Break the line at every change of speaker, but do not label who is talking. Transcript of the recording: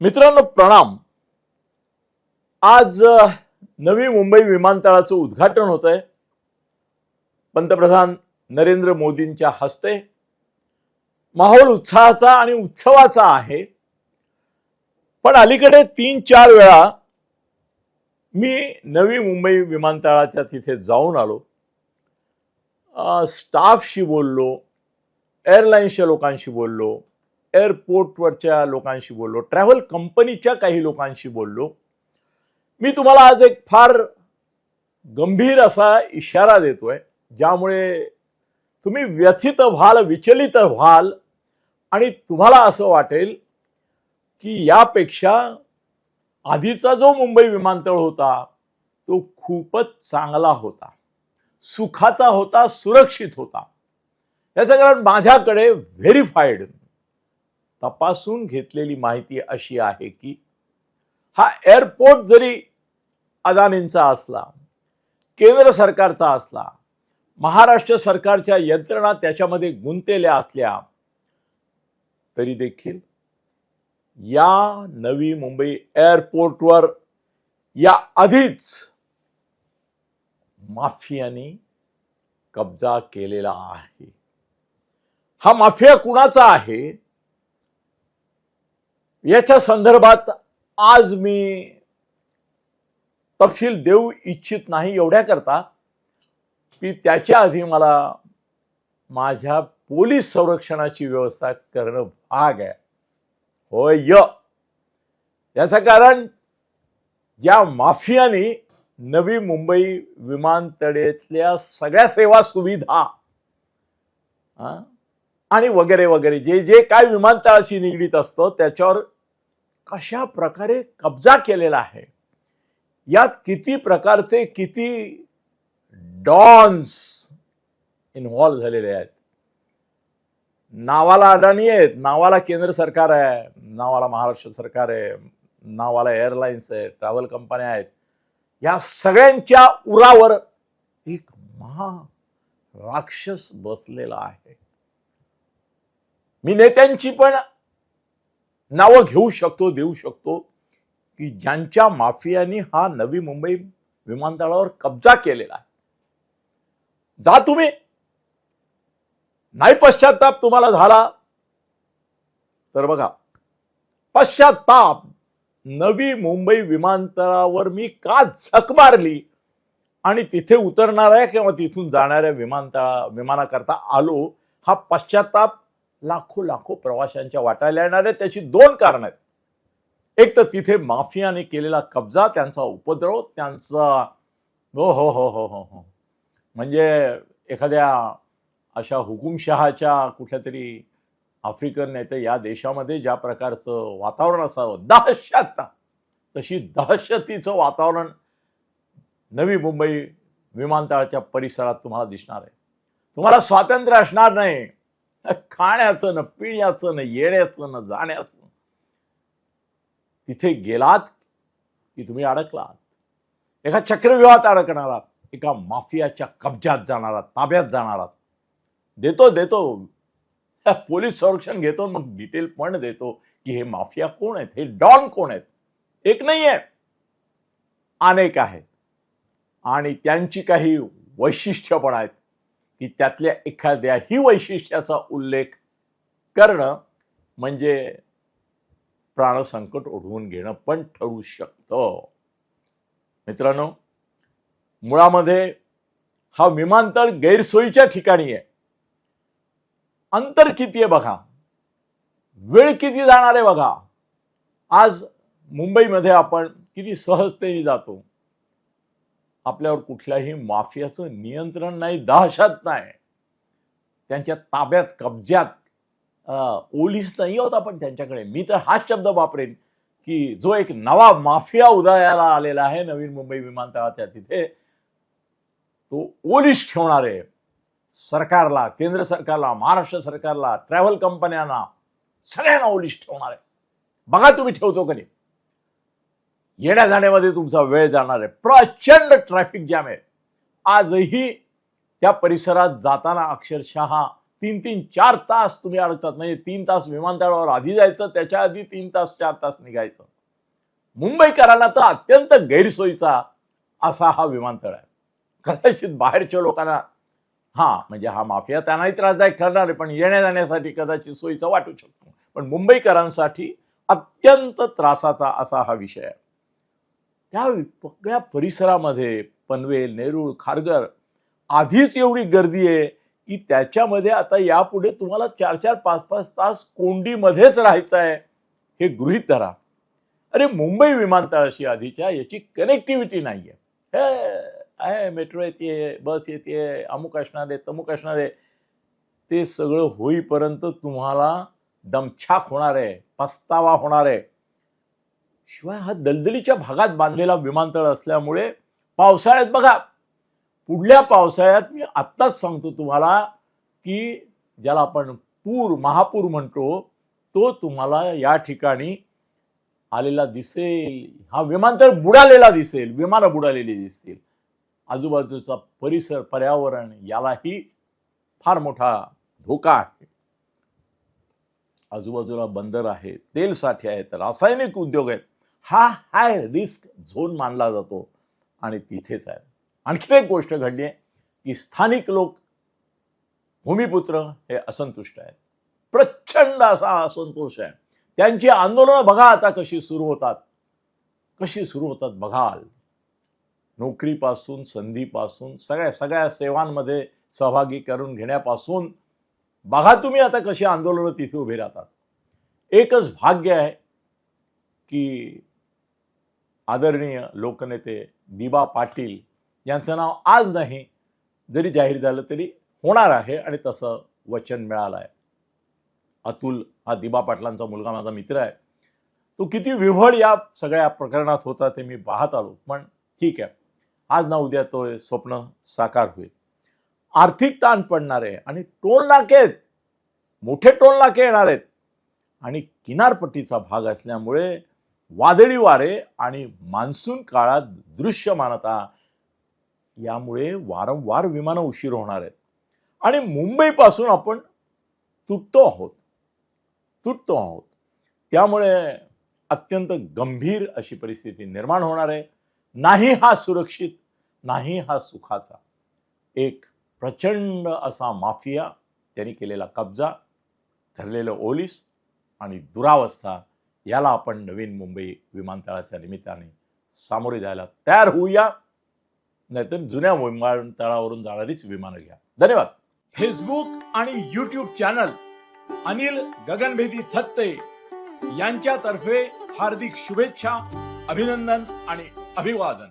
मित्रांनो प्रणाम. आज नवी मुंबई विमानतळाचं उद्घाटन होत आहे पंतप्रधान नरेंद्र मोदींच्या हस्ते. माहोल उत्साहाचा आणि उत्सवाचा आहे. पण अलीकडे तीन चार वेळा मी नवी मुंबई विमानतळाच्या तिथे जाऊन आलो. स्टाफशी बोललो एअरलाईन्सच्या लोकांशी बोललो. एअरपोर्टवरच्या लोकांशी बोललो ट्रॅव्हल कंपनीच्या काही लोकांशी बोललो. मी तुम्हाला आज एक फार गंभीर असा इशारा देतोय ज्यामुळे तुम्ही व्यथित व्हाल विचलित व्हाल आणि तुम्हाला असं वाटेल की यापेक्षा आधीचा जो मुंबई विमानतळ होता तो खूपच चांगला होता. सुखाचा होता सुरक्षित होता. याचं कारण माझ्याकडे व्हेरीफाईड तपासून घेतलेली माहिती अशी आहे की हा एअरपोर्ट जरी अदानींचा असला केंद्र सरकारचा असला महाराष्ट्र सरकारच्या यंत्रणा त्याच्यामध्ये गुंतलेल्या असल्या तरी देखील या नवी मुंबई एअरपोर्टवर या आधीच माफियानी कब्जा केलेला आहे. हा माफिया कुणाचा आहे? याच्या संदर्भात आज मी तपशील देऊ इच्छित नाही एवढ्या करता की त्याच्या आधी मला माझ्या पोलीस संरक्षणाची व्यवस्था करणं भाग आहे. होय. य याचं कारण ज्या माफियानी नवी मुंबई विमानतळेतल्या सगळ्या सेवा सुविधा हा, आणि वगैरे वगैरे जे जे काय विमानतळाशी निगडीत असतं त्याच्यावर कशा प्रकारे कब्जा केलेला आहे? यात किती प्रकारचे किती डॉन्स इन्व्हॉल्व झालेले आहेत? नावाला अडाणी आहेत नावाला केंद्र सरकार आहे नावाला महाराष्ट्र सरकार आहे नावाला एअरलाइन्स आहे ट्रॅव्हल कंपन्या आहेत. या सगळ्यांच्या उरावर एक महा राक्षस बसलेला आहे. मी नेत्यांची पण नावं घेऊ शकतो देऊ शकतो की ज्यांच्या माफियानी हा नवी मुंबई विमानतळावर कब्जा केलेला आहे. जा तुम्ही. नाही पश्चाताप तुम्हाला झाला तर बघा. पश्चाताप. नवी मुंबई विमानतळावर मी का झक मारली? आणि तिथे उतरणाऱ्या किंवा तिथून जाणाऱ्या विमानतळा विमानाकरता आलो हा पश्चाताप लाखो लाखो प्रवाशांच्या वाटायला येणार त्याची दोन कारणं आहेत. एक तर तिथे माफियाने केलेला कब्जा त्यांचा उपद्रव त्यांचा हो हो हो हो हो हो. म्हणजे एखाद्या अशा हुकुमशहाच्या कुठल्या तरी आफ्रिकन नेते या देशामध्ये ज्या प्रकारचं वातावरण असावं दहशत. तशी दहशतीचं वातावरण नवी मुंबई विमानतळाच्या परिसरात तुम्हाला दिसणार आहे. तुम्हाला स्वातंत्र्य असणार नाही. खाण्याचं ना पिण्याचं न येण्याचं ना जाण्याचं तिथे गेलात की तुम्ही अडकलात. एका चक्रव्यूहात अडकणार आहात एका माफियाच्या कब्जात जाणार आहात ताब्यात जाणार आहात देतो देतो. पोलीस संरक्षण घेतो मग डिटेल पण देतो की हे माफिया कोण आहेत? हे डॉन कोण आहेत? एक नाही आहे अनेक आहेत. आणि त्यांची काही वैशिष्ट्य पण आहेत. की त्यातल्या एखाद्याही वैशिष्ट्याचा उल्लेख करणं म्हणजे प्राणसंकट ओढवून घेणं पण ठरू शकतं. मित्रांनो मुळामध्ये हा विमानतळ गैरसोयीच्या ठिकाणी आहे. अंतर किती आहे बघा? वेळ किती जाणार आहे बघा? आज मुंबईमध्ये आपण किती सहजतेने जातो? आपल्यावर कुठल्याही माफियाचं नियंत्रण नाही दहशत नाही. त्यांच्या ताब्यात कब्ज्यात ओलीस नाही होत आपण त्यांच्याकडे. मी तर हाच शब्द वापरेन की जो एक नवा माफिया उदयाला आलेला आहे नवीन मुंबई विमानतळाच्या तिथे तो ओलीस ठेवणार आहे सरकारला केंद्र सरकारला महाराष्ट्र सरकारला ट्रॅव्हल कंपन्यांना सगळ्यांना ओलीस ठेवणार. आहे बघा तुम्ही ठेवतो कधी. येण्या जाण्यामध्ये तुमचा वेळ जाणार आहे. प्रचंड ट्रॅफिक जॅम आहे. आजही त्या परिसरात जाताना अक्षरशः तीन तीन चार तास तुम्ही अडकतात. म्हणजे तीन तास विमानतळावर आधी जायचं त्याच्या आधी तीन तास चार तास निघायचं. मुंबईकरांना तर अत्यंत गैरसोयीचा असा हा विमानतळ आहे. कदाचित बाहेरच्या लोकांना हा म्हणजे हा माफिया त्यांनाही त्रासदायक ठरणार आहे पण येण्या जाण्यासाठी कदाचित सोयीचा वाटू शकतो. पण मुंबईकरांसाठी अत्यंत त्रासाचा असा हा विषय आहे. त्या सगळ्या परिसरामध्ये पनवेल नेरूळ खारघर आधीच एवढी गर्दी आहे की त्याच्यामध्ये आता यापुढे तुम्हाला चार चार पाच पाच तास कोंडीमध्येच राहायचं आहे हे गृहीत धरा. अरे मुंबई विमानतळाशी आधीच्या याची कनेक्टिव्हिटी नाही आहे आहे मेट्रो येते बस येते अमुक असणार आहे तमुक असणार आहे. ते सगळं होईपर्यंत तुम्हाला दमछाक होणार आहे पस्तावा होणार आहे. शिवाय हा दलदलीच्या भागात बांधलेला विमानतळ असल्यामुळे पावसाळ्यात बघा पुढल्या पावसाळ्यात मी आत्ताच सांगतो तुम्हाला की ज्याला आपण पूर महापूर म्हणतो तो तुम्हाला या ठिकाणी आलेला दिसेल. हा विमानतळ बुडालेला दिसेल विमानं बुडालेली दिसतील. आजूबाजूचा परिसर पर्यावरण यालाही फार मोठा धोका आहे. आजूबाजूला बंदर आहे तेल साठे आहेत रासायनिक उद्योग आहेत. हा हाय रिस्क झोन मानला जातो. आणि तिथेच आहे. आणखी एक गोष्ट घडली आहे की स्थानिक लोक भूमिपुत्र हे असंतुष्ट आहेत. प्रचंड असा असंतोष आहे. त्यांची आंदोलनं बघा आता कशी सुरू होतात. कशी सुरू होतात बघाल. नोकरीपासून संधीपासून सगळ्या सगळ्या सेवांमध्ये सहभागी करून घेण्यापासून बघा तुम्ही आता कशी आंदोलनं तिथे उभी राहतात. एकच भाग्य आहे की आदरणीय लोकनेते दिबा पाटील यांचं नाव आज नाही जरी जाहीर झालं तरी होणार आहे आणि तसं वचन मिळालं आहे अतुल हा दिबा पाटलांचा मुलगा माझा मित्र आहे. तो किती विव्हळ या सगळ्या प्रकरणात होता ते मी पाहत आलो पण ठीक आहे. आज ना उद्या तो हे स्वप्न साकार होईल. आर्थिक ताण पडणार आहे आणि टोल नाकेत मोठे टोल नाके येणार आहेत. आणि किनारपट्टीचा भाग असल्यामुळे वादळी वारे आणि मान्सून काळात दृश्यमानता यामुळे वारंवार विमानं उशीर होणार आहेत. आणि मुंबईपासून आपण तुटतो आहोत. तुटतो आहोत. त्यामुळे अत्यंत गंभीर अशी परिस्थिती निर्माण होणार आहे. नाही हा सुरक्षित नाही हा सुखाचा. एक प्रचंड असा माफिया त्यांनी केलेला कब्जा धरलेलं ओलीस आणि दुरावस्था याला आपण नवीन मुंबई विमानतळाच्या निमित्ताने सामोरे जायला तयार होऊया. नाहीतर जुन्या विमानतळावरून जाणारीच विमानं घ्या. धन्यवाद. फेसबुक आणि युट्यूब चॅनल अनिल गगनभेदी थत्ते यांच्यातर्फे हार्दिक शुभेच्छा अभिनंदन आणि अभिवादन.